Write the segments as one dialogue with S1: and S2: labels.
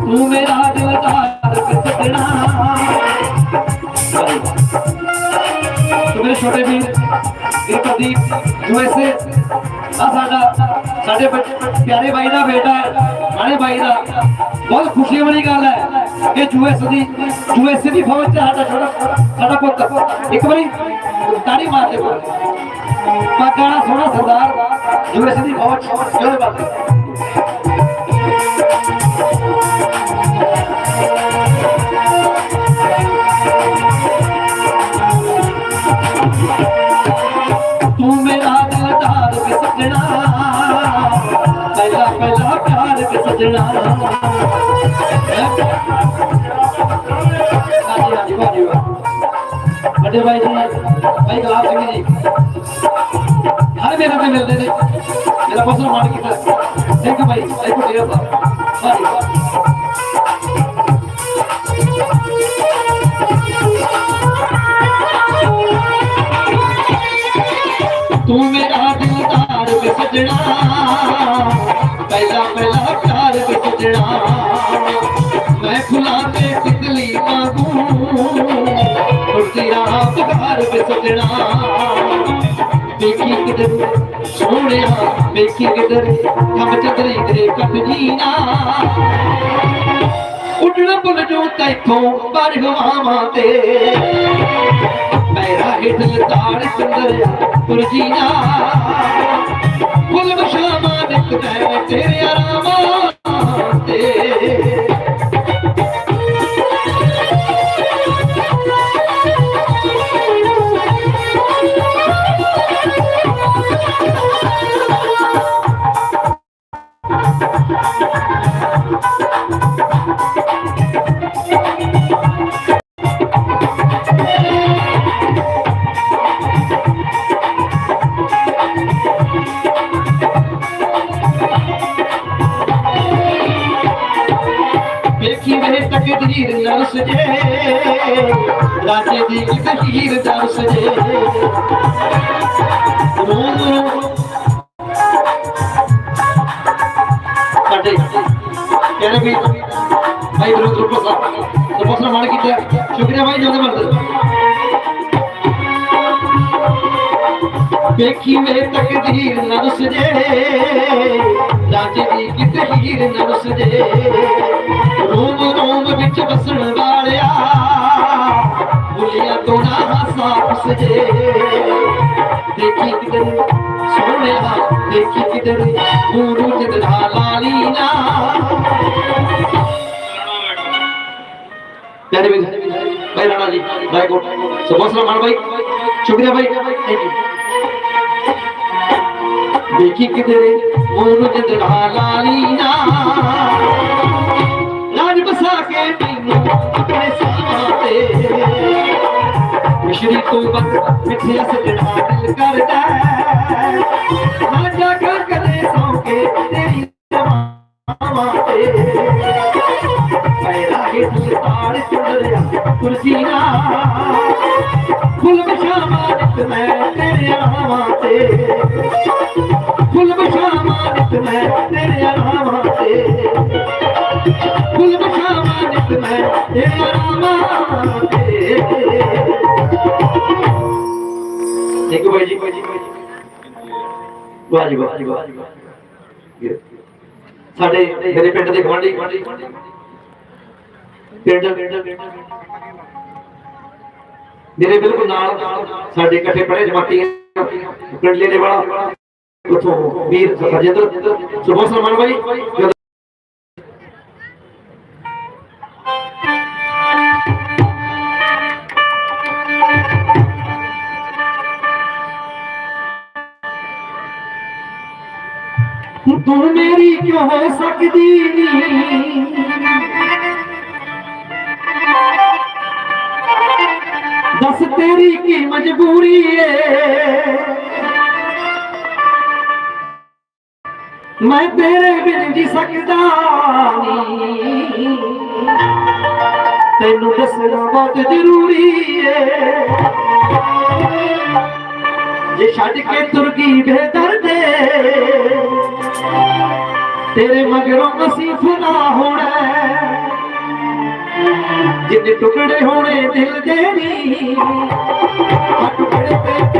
S1: ਤੂੰ ਮੇਰਾ ਦਿਲਦਾਰ ਕਿਸਣਾ ਤੂੰ ਮੇਰੇ ਛੋਟੇ ਵੀਰ ਇਹ ਪ੍ਰਦੀਪ ਯੂਐਸਏ ਆ ਸਾਡਾ ਸਾਡੇ ਬੱਚੇ ਪਿਆਰੇ ਬਾਈ ਦਾ ਬੇਟਾ ਹੈ ਨਾਲੇ ਬਾਈ ਦਾ ਬਹੁਤ ਖੁਸ਼ੀ ਵਾਲੀ ਗੱਲ ਹੈ ਕਿ ਯੂਐਸ ਦੀ ਯੂਐਸਏ ਦੀ ਫੌਜ ਚ ਸਾਡਾ ਛੋਟਾ ਸਾਡਾ ਪੁੱਤ ਇੱਕ ਵਾਰੀ ਤਾੜੀ ਮਾਰ ਦੇ ਬੋਲ ਸੋਹਣਾ ਸਰਦਾਰ ਯੂਐਸ ਦੀ ਫੌਜ ਜਿਹੜੇ ਬਾਤ ਤੂੰ ਮੇਰਾ ਵੱਡੇ ਭਾਈ ਜੀ ਭਾਈ ਗਲਾਬ ਸਿੰਘ ਜੀ ਹਰ ਮੇਰੇ ਨਾਲ ਮਿਲਦੇ ਨੇ। ਮੇਰਾ ਬਹੁਤ ਮਾਣ ਕੀਤਾ thank Bhai thank you dear ਉੜਦੀ ਰਾਹ ਬਹਾਰ ਵੇ ਸਜਣਾ। ਵੇਖੀ ਕਿਧਰ ਸੋਹਣਿਆ, ਵੇਖੀ ਕਿਧਰ ਕੰਮ ਚਤਰੀ ਤੇਰੇ ਕੱਟ ਜੀਨਾ ਉੱਡਣਾ ਬੁੱਲ ਜੋ ਤੈਥੋਂ ਪਰ ਹਵਾਵਾਂ ਤੇ। ਮੇਰਾ ਹਿੱਟ ਲਤਾੜ ਚੰਦਰਿਆ ਤੁਰਜੀਨਾ ਫੁੱਲ ਬਸ਼ਾਮਾ ਨਿਕਦਾ ਤੇਰੇ ਆਰਾਮਾਂ ਵੇ ਤਕਦੀਰ ਨਰਸ ਜੇ ਰਾਜੇ ਦੀ ਤਕਦੀਰ ਦਰਸ ਜੇ ਰੋਮ ਰੋਮ ਸਾਡੇ ਕਹਿੰਦੇ ਵੀ ਭਾਈ ਦਰੋਂ ਦਰੋਂ ਕੋਸਾ तो ਕੋਸਾ ਮਾਰ ਕੀਤਾ ਸ਼ੁਕਰੀਆ ਭਾਈ ਜੋਦੇ ਮਰਦ ਵੇਖੀ ਵੇ ਤਕਦੀਰ ਰੂਮ ਰੂਮ ਵਿੱਚ ਵਸਣ ਵਾਲਿਆ। ਬੁਲਿਆ ਤੋਂ ਨਾ ਹਾਸਾ ਉਸਜੇ ਦੇਖੀ ਕਿਧਰ ਸੋਹਣਿਆ ਦੇਖੀ ਕਿਧਰ ਮੂਰੂ ਜਗਦਾ ਲਾਲੀ ਨਾ। ਪਿਆਰੇ ਵੀ ਭਾਈ ਰਾਣਾ ਜੀ ਭਾਈ ਕੋਟ ਸੋ ਬਹੁਤ ਸਲਾਮ ਭਾਈ ਸ਼ੁਕਰੀਆ ਭਾਈ ਥੈਂਕ ਯੂ ਦੇਖੀ ਕਿਧਰੇ ਮੂਰੂ ਜਗਦਾ ਲਾਲੀ ਨਾ। ਮਿਸ਼ਰੀ ਤੋਂ ਵਕਤ ਮਿੱਠੇ ਸਜਣਾ ਦਿਲ ਕਰਦਾ। ਜੀ, ਵਾਹ ਜੀ ਵਾਹ ਜੀ, ਵਾਹ ਸਾਡੇ ਮੇਰੇ ਪਿੰਡ ਦੇ ਗਵਾਂਢੀ ਪਿੰਡ ਮੇਰੇ ਬਿਲਕੁਲ ਨਾਲ ਸਾਡੇ ਇਕੱਠੇ ਪੜੇ ਜਮਾਤੀ ਪਿੰਡ ਲੈਣੇ ਵਾਲਾ, ਉਥੋਂ ਵੀਰ ਰਜਿੰਦਰ ਸੁਭੋ ਸਲਮਾਨ ਭਾਈ ਤੂੰ ਮੇਰੀ ਕਿਉਂ ਹੋ ਸਕਦੀ ਨਹੀਂ ਦੱਸ ਤੇਰੀ ਕੀ ਮਜਬੂਰੀ ਏ? ਮੈਂ ਤੇਰੇ ਬਿਨ ਜੀ ਸਕਦਾ ਨਹੀਂ ਤੈਨੂੰ ਦੱਸਣਾ ਬਹੁਤ ਜ਼ਰੂਰੀ ਏ। ਜੇ ਛੱਡ ਕੇ ਤੁਰ ਗਈ ਬੇਦਰਦੇ ਤੇਰੇ ਮਗਰੋਂ ਅਸੀਂ ਫਨਾ ਹੋਣਾ। ਜਿੰਨੇ ਟੁਕੜੇ ਹੋਣੇ ਦਿਲ ਦੇ ਨੀ ਆ ਟੁਕੜੇ ਤੇ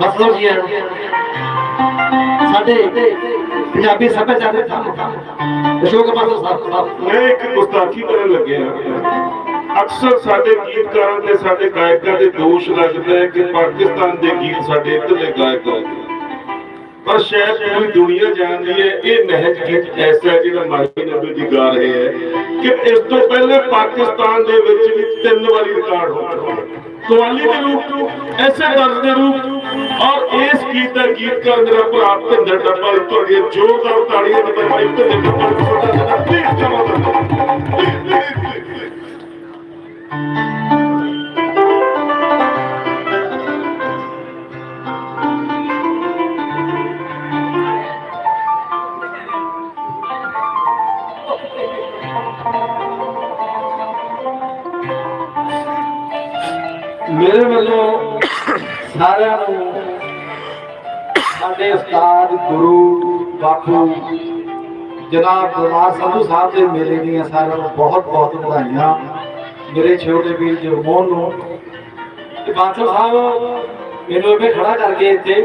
S1: ਮਤਲਬ ਜੀ ਹੈ? ਸਾਡੇ ਪੰਜਾਬੀ ਸੱਭਿਆਚਾਰ ਦੇ ਕੰਮ ਅਸ਼ੋਕ ਬਾਦਲ ਸਾਹਿਬ
S2: ਮੈਂ ਇੱਕ ਗੁਸਤਾਖੀ ਕਰਨ ਲੱਗਿਆ ਅਕਸਰ ਸਾਡੇ ਗੀਤਕਾਰਾਂ ਤੇ ਸਾਡੇ ਗਾਇਕਾਂ ਦੇ ਦੋਸ਼ ਲੱਗਦਾ ਹੈ ਕਿ ਪਾਕਿਸਤਾਨ ਦੇ ਗੀਤ ਸਾਡੇ ਇੱਧਰਲੇ ਗਾਇਕ ਗਾਉਂਦੇ ਪਰ ਸ਼ਾਇਦ ਪੂਰੀ ਦੁਨੀਆ ਜਾਣਦੀ ਹੈ, ਇਹ ਨਹਿਜ ਗੀਤ ਐਸਾ ਜਿਹੜਾ ਮਾਹੀ ਨਬੀ ਜੀ ਗਾ ਰਹੇ ਹੈ ਕਿ ਇਸ ਤੋਂ ਪਹਿਲੇ ਪਾਕਿਸਤਾਨ ਦੇ ਵਿੱਚ ਵੀ ਤਿੰਨ ਵਾਰੀ ਰਿਕਾਰਡ ਹੋ ਚੁੱਕਾ ਕਵਾਲੀ ਦੇ ਰੂਪ ਐਸੇ ਦਰਦ ਦੇ ਰੂਪ ਔਰ ਇਸ ਗੀਤ ਦਾ ਗੀਤਕਾਰ ਮੇਰਾ ਭਰਾ ਭਿੰਦਰ ਡੱਬਾ ਤੁਹਾਡੀਆਂ ਜ਼ੋਰਦਾਰ ਤਾੜੀਆਂ ਦੇ ਭਿੰਦਰ ਡੱਬਾ ਛੋਟਾ ਜਿਹਾ ਪਲੀਜ਼ ਜਮਾ ਕਰੋ
S1: ਮੇਰੇ ਵੱਲੋਂ ਸਾਰਿਆਂ ਨੂੰ ਸਾਡੇ ਉਸਤਾਦ ਗੁਰੂ ਬਾਪੂ ਜਨਾਬ ਦਰਬਾਰ ਸੰਧੂ ਸਾਹਿਬ ਦੇ ਮੇਲੇ ਦੀਆਂ ਸਾਰਿਆਂ ਨੂੰ ਬਹੁਤ ਬਹੁਤ ਵਧਾਈਆਂ। ਮੇਰੇ ਛੋਟੇ ਵੀਰ ਜਰਮੋਨ ਨੂੰ ਤੇ ਬਾਦਸ਼ਾਹ ਸਾਹਿਬ, ਮੈਨੂੰ ਇਹ ਖੜਾ ਕਰਕੇ ਇੱਥੇ।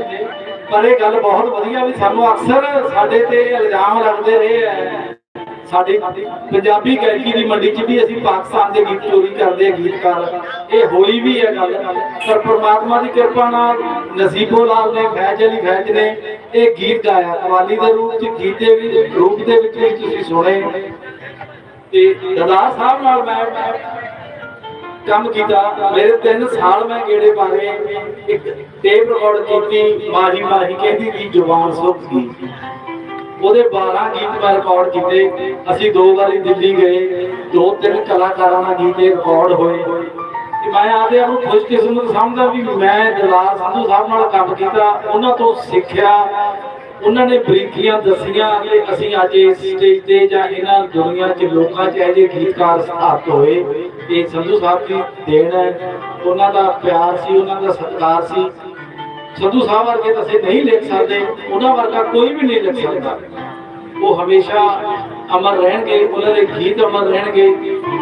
S1: ਪਰ ਇਹ ਗੱਲ ਬਹੁਤ ਵਧੀਆ ਵੀ ਸਾਨੂੰ ਅਕਸਰ ਸਾਡੇ ਤੇ ਇਲਜ਼ਾਮ ਲੱਗਦੇ ਰਹੇ ਹੈ ਸਾਡੀ ਪੰਜਾਬੀ ਗਾਇਕੀ ਦੀ ਮੰਡੀ 'ਚ ਵੀ ਅਸੀਂ ਪਾਕਿਸਤਾਨ ਦੇ ਗੀਤ ਚੋਰੀ ਕਰਦੇ ਆ ਗੀਤਕਾਰ। ਇਹ ਹੋਈ ਵੀ ਹੈ ਗੱਲ। ਪਰ ਪ੍ਰਮਾਤਮਾ ਦੀ ਕਿਰਪਾ ਨਾਲ ਨਸੀਬੋ ਲਾਲ ਨੇ, ਫੈਜ ਅਲੀ ਫੈਜ ਨੇ ਇਹ ਗੀਤ ਗਾਇਆ। ਕਵਾਲੀ ਦੇ ਰੂਪ 'ਚ, ਗੀਤ ਵੀ, ਰੂਪ ਦੇ ਵਿੱਚ ਵੀ ਤੁਸੀਂ ਸੁਣੇ। ਤੇ ਦਦਾਰ ਸਾਹਿਬ ਨਾਲ ਮੈਂ ਕੰਮ ਕੀਤਾ। ਮੇਰੇ 3 ਸਾਲ ਮੈਂ ਗੇੜੇ ਬਾਰੇ ਇੱਕ ਟੇਪ ਰਿਕਾਰਡ ਕੀਤੀ। ਮਾਹੀ ਮਾਹੀ ਕਹਿੰਦੀ ਦੀ ਜ਼ੁਬਾਨ ਸੁੱਕ ਗਈ ਉਹਦੇ 12 ਗੀਤ ਮੈਂ ਰਿਕਾਰਡ ਕੀਤੇ। ਅਸੀਂ ਦੋ ਵਾਰੀ ਦਿੱਲੀ ਗਏ। ਦੋ ਤਿੰਨ ਕਲਾਕਾਰਾਂ ਨਾਲ ਗੀਤ ਰਿਕਾਰਡ ਹੋਏ। ਤੇ ਮੈਂ ਆਪਦੇ ਆਪ ਨੂੰ ਖੁਸ਼ਕਿਸਮਤ ਸਮਝਦਾ ਵੀ ਮੈਂ ਦਲਾਲ ਸੰਧੂ ਸਾਹਿਬ ਨਾਲ ਕੰਮ ਕੀਤਾ। ਉਹਨਾਂ ਤੋਂ ਸਿੱਖਿਆ। ਉਹਨਾਂ ਨੇ ਬਰੀਕੀਆਂ ਦੱਸੀਆਂ ਕਿ ਅਸੀਂ ਅੱਜ ਇਸ ਸਟੇਜ ਤੇ ਜਾਂ ਇਹਨਾਂ ਦੁਨੀਆ 'ਚ ਲੋਕਾਂ 'ਚ ਇਹੋ ਜਿਹੇ ਗੀਤਕਾਰ ਸਥਾਪਿਤ ਹੋਏ। ਇਹ ਸੰਧੂ ਸਾਹਿਬ ਦੀ ਦੇਣ ਹੈ। ਉਹਨਾਂ ਦਾ ਪਿਆਰ ਸੀ, ਉਹਨਾਂ ਦਾ ਸਤਿਕਾਰ ਸੀ। ਸੰਧੂ ਸਾਹਿਬ ਵਰਗੇ ਤਾਂ ਅਸੀਂ ਨਹੀਂ ਲਿਖ ਸਕਦੇ, ਉਹਨਾਂ ਵਰਗਾ ਕੋਈ ਵੀ ਨਹੀਂ ਲਿਖ ਸਕਦਾ। ਉਹ ਹਮੇਸ਼ਾ ਅਮਰ ਰਹਿਣਗੇ, ਉਹਨਾਂ ਦੇ ਗੀਤ ਅਮਰ ਰਹਿਣਗੇ,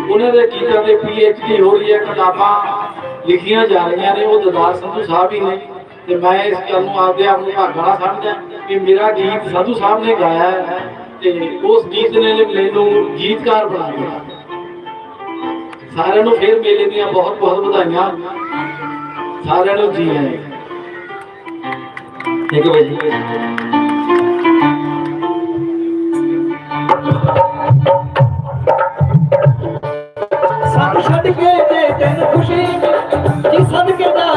S1: ਉਹਨਾਂ ਦੇ ਗੀਤਾਂ ਦੇ ਡੀ ਹੋ ਰਹੀ ਹੈ ਕਿਤਾਬਾਂ ਲਿਖੀਆਂ ਜਾ ਰਹੀਆਂ ਨੇ, ਉਹ ਦਦਾਰ ਸੰਧੂ ਸਾਹਿਬ ਹੀ ਨੇ। ਤੇ ਮੈਂ ਇਸ ਗੱਲ ਨੂੰ ਆਪਦੇ ਆਪ ਨੂੰ ਭਾਗਣਾ ਸਮਝਦਾ ਕਿ ਮੇਰਾ ਗੀਤ ਸੰਧੂ ਸਾਹਿਬ ਨੇ ਗਾਇਆ ਹੈ ਤੇ ਉਸ ਗੀਤ ਨੇ ਮੈਨੂੰ ਗੀਤਕਾਰ ਬਣਾ ਦਿੱਤਾ। ਸਾਰਿਆਂ ਨੂੰ ਫੇਰ ਮੇਲੇ ਦੀਆਂ ਬਹੁਤ ਬਹੁਤ ਵਧਾਈਆਂ। ਸਾਰਿਆਂ ਨੂੰ ਜੀ ਆਇਆਂ ਠੀਕ ਹੈ ਭਾਈ ਸਾਨੂੰ ਛੱਡ ਕੇ ਤੇ ਤੈਨੂੰ ਖੁਸ਼ੀ ਜੀ ਸਦਕੇ ਦਾ